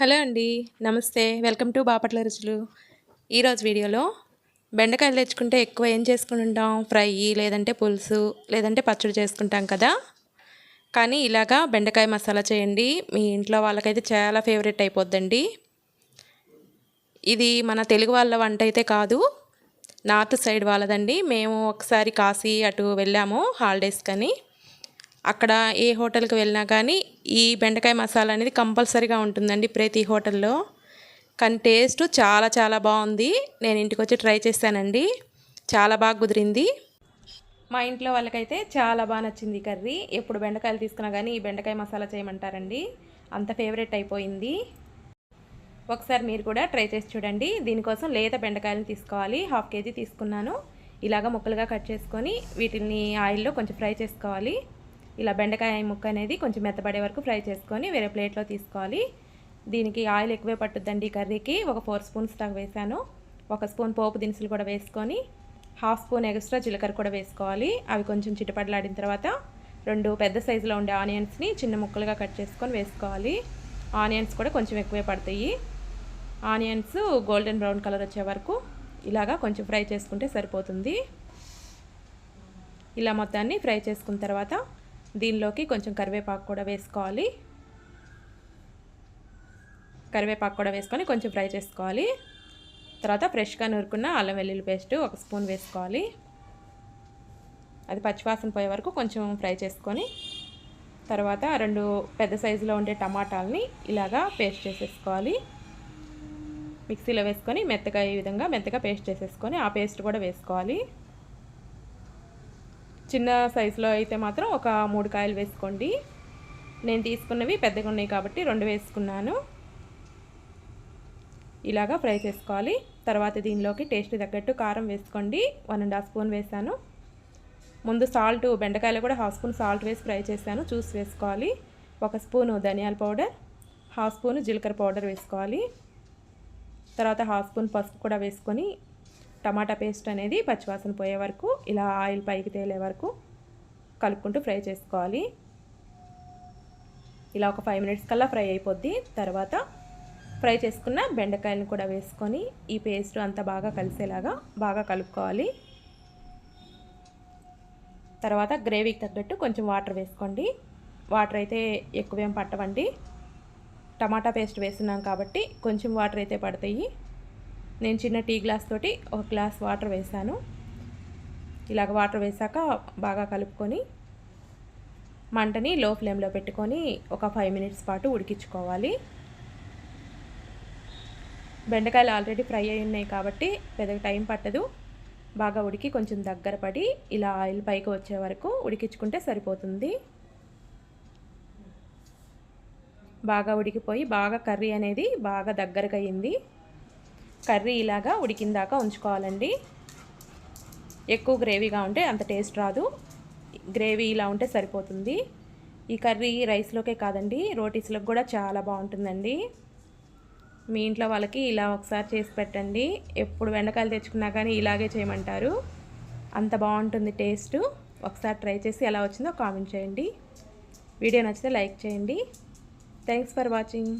Hello అండి నమస్తే. Welcome to Bapatla రుచులు. ఈరోజు వీడియోలో బెండకాయలు తెచ్చుకుంటే ఎక్కువ ఏం చేసుకుంటుంటాం ఫ్రై లేదంటే పులుసు లేదంటే పచ్చడి చేసుకుంటాం కదా? కానీ ఇలాగా బెండకాయ మసాలా చేయండి. మీ ఇంట్లో వాళ్ళకైతే చాలా ఫేవరెట్ అయిపోద్దండి. ఇది మన తెలుగు వాళ్ళ వంట అయితే కాదు నార్త్ సైడ్ వాళ్ళదండి. మేము ఒకసారి కాశీ అటు వెళ్ళాము హాలిడేస్ కానీ. అక్కడ ఏ హోటల్కి వెళ్ళినా కానీ ఈ బెండకాయ మసాలా అనేది కంపల్సరీగా ఉంటుందండి ప్రతి హోటల్లో. కానీ టేస్ట్ చాలా చాలా బాగుంది. నేను ఇంటికి వచ్చి ట్రై చేశానండి. చాలా బాగా కుదిరింది. మా ఇంట్లో వాళ్ళకైతే చాలా బాగా నచ్చింది కర్రీ. ఎప్పుడు బెండకాయలు తీసుకున్నా కానీ ఈ బెండకాయ మసాలా చేయమంటారండి. అంత ఫేవరెట్ అయిపోయింది. ఒకసారి మీరు కూడా ట్రై చేసి చూడండి. దీనికోసం లేత బెండకాయలను తీసుకోవాలి. హాఫ్ కేజీ తీసుకున్నాను. ఇలాగ ముక్కలుగా కట్ చేసుకొని వీటిని ఆయిల్లో కొంచెం ఫ్రై చేసుకోవాలి. ఇలా బెండకాయ ముక్క అనేది కొంచెం మెత్తపడే వరకు ఫ్రై చేసుకొని వేరే ప్లేట్లో తీసుకోవాలి. దీనికి ఆయిల్ ఎక్కువే పట్టుద్దండి కర్రీకి. ఒక ఫోర్ స్పూన్స్ దాకా వేసాను. ఒక స్పూన్ పోపు దినుసులు కూడా వేసుకొని హాఫ్ స్పూన్ ఎక్స్ట్రా జీలకర్ర కూడా వేసుకోవాలి. అవి కొంచెం చిటపడలాడిన తర్వాత రెండు పెద్ద సైజులో ఉండే ఆనియన్స్ని చిన్న ముక్కలుగా కట్ చేసుకొని వేసుకోవాలి. ఆనియన్స్ కూడా కొంచెం ఎక్కువే పడతాయి. ఆనియన్స్ గోల్డెన్ బ్రౌన్ కలర్ వచ్చే వరకు ఇలాగా కొంచెం ఫ్రై చేసుకుంటే సరిపోతుంది. ఇలా మొత్తాన్ని ఫ్రై చేసుకున్న తర్వాత దీనిలోకి కొంచెం కరివేపాకు కూడా వేసుకోవాలి. కరివేపాకు కూడా వేసుకొని కొంచెం ఫ్రై చేసుకోవాలి. తర్వాత ఫ్రెష్గా నూరుకున్న అల్లం వెల్లుల్లి పేస్ట్ ఒక స్పూన్ వేసుకోవాలి. అది పచ్చివాసన పోయే వరకు కొంచెం ఫ్రై చేసుకొని తర్వాత రెండు పెద్ద సైజులో ఉండే టమాటాలని ఇలాగా పేస్ట్ చేసేసుకోవాలి. మిక్సీలో వేసుకొని మెత్తగా ఈ విధంగా మెత్తగా పేస్ట్ చేసేసుకొని ఆ పేస్ట్ కూడా వేసుకోవాలి. చిన్న సైజులో అయితే మాత్రం ఒక మూడు కాయలు వేసుకోండి. నేను తీసుకున్నవి పెద్దగా ఉన్నాయి కాబట్టి రెండు వేసుకున్నాను. ఇలాగా ఫ్రై చేసుకోవాలి. తర్వాత దీనిలోకి టేస్ట్ తగ్గట్టు కారం వేసుకోండి. వన్ అండ్ హాఫ్ స్పూన్ వేసాను. ముందు సాల్ట్ బెండకాయలు కూడా హాఫ్ స్పూన్ సాల్ట్ వేసి ఫ్రై చేశాను. చూసి వేసుకోవాలి. ఒక స్పూను ధనియాల పౌడర్ హాఫ్ స్పూను జీలకర్ర పౌడర్ వేసుకోవాలి. తర్వాత హాఫ్ స్పూన్ పసుపు కూడా వేసుకొని టమాటా పేస్ట్ అనేది పచ్చివాసన పోయే వరకు ఇలా ఆయిల్ పైకి తేలే వరకు కలుపుకుంటూ ఫ్రై చేసుకోవాలి. ఇలా ఒక ఫైవ్ మినిట్స్ కల్లా ఫ్రై అయిపోద్ది. తర్వాత ఫ్రై చేసుకున్న బెండకాయలను కూడా వేసుకొని ఈ పేస్ట్ అంతా బాగా కలిసేలాగా బాగా కలుపుకోవాలి. తర్వాత గ్రేవీకి తగ్గట్టు కొంచెం వాటర్ వేసుకోండి. వాటర్ అయితే ఎక్కువేం పట్టవండి. టమాటా పేస్ట్ వేస్తున్నాం కాబట్టి కొంచెం వాటర్ అయితే పడతాయి. నేను చిన్న టీ గ్లాస్ తోటి ఒక గ్లాస్ వాటర్ వేసాను. ఇలాగ వాటర్ వేసాక బాగా కలుపుకొని మంటని లో ఫ్లేమ్లో పెట్టుకొని ఒక ఫైవ్ మినిట్స్ పాటు ఉడికించుకోవాలి. బెండకాయలు ఆల్రెడీ ఫ్రై అయి ఉన్నాయి కాబట్టి పెద్దగా టైం పట్టదు. బాగా ఉడికి కొంచెం దగ్గర పడి ఇలా ఆయిల్ పైకి వచ్చే వరకు ఉడికించుకుంటే సరిపోతుంది. బాగా ఉడికిపోయి బాగా కర్రీ అనేది బాగా దగ్గరకు అయ్యింది కర్రీ ఇలాగా ఉడికిందాకా ఉంచుకోవాలండి. ఎక్కువ గ్రేవీగా ఉంటే అంత టేస్ట్ రాదు. గ్రేవీ ఇలా ఉంటే సరిపోతుంది. ఈ కర్రీ రైస్లోకే కాదండి రోటీస్లోకి కూడా చాలా బాగుంటుందండి. మీ ఇంట్లో వాళ్ళకి ఇలా ఒకసారి చేసి పెట్టండి. ఎప్పుడు వెండకాయలు తెచ్చుకున్నా కానీ ఇలాగే చేయమంటారు. అంత బాగుంటుంది టేస్ట్. ఒకసారి ట్రై చేసి ఎలా వచ్చిందో కామెంట్ చేయండి. వీడియో నచ్చితే లైక్ చేయండి. Thanks for watching.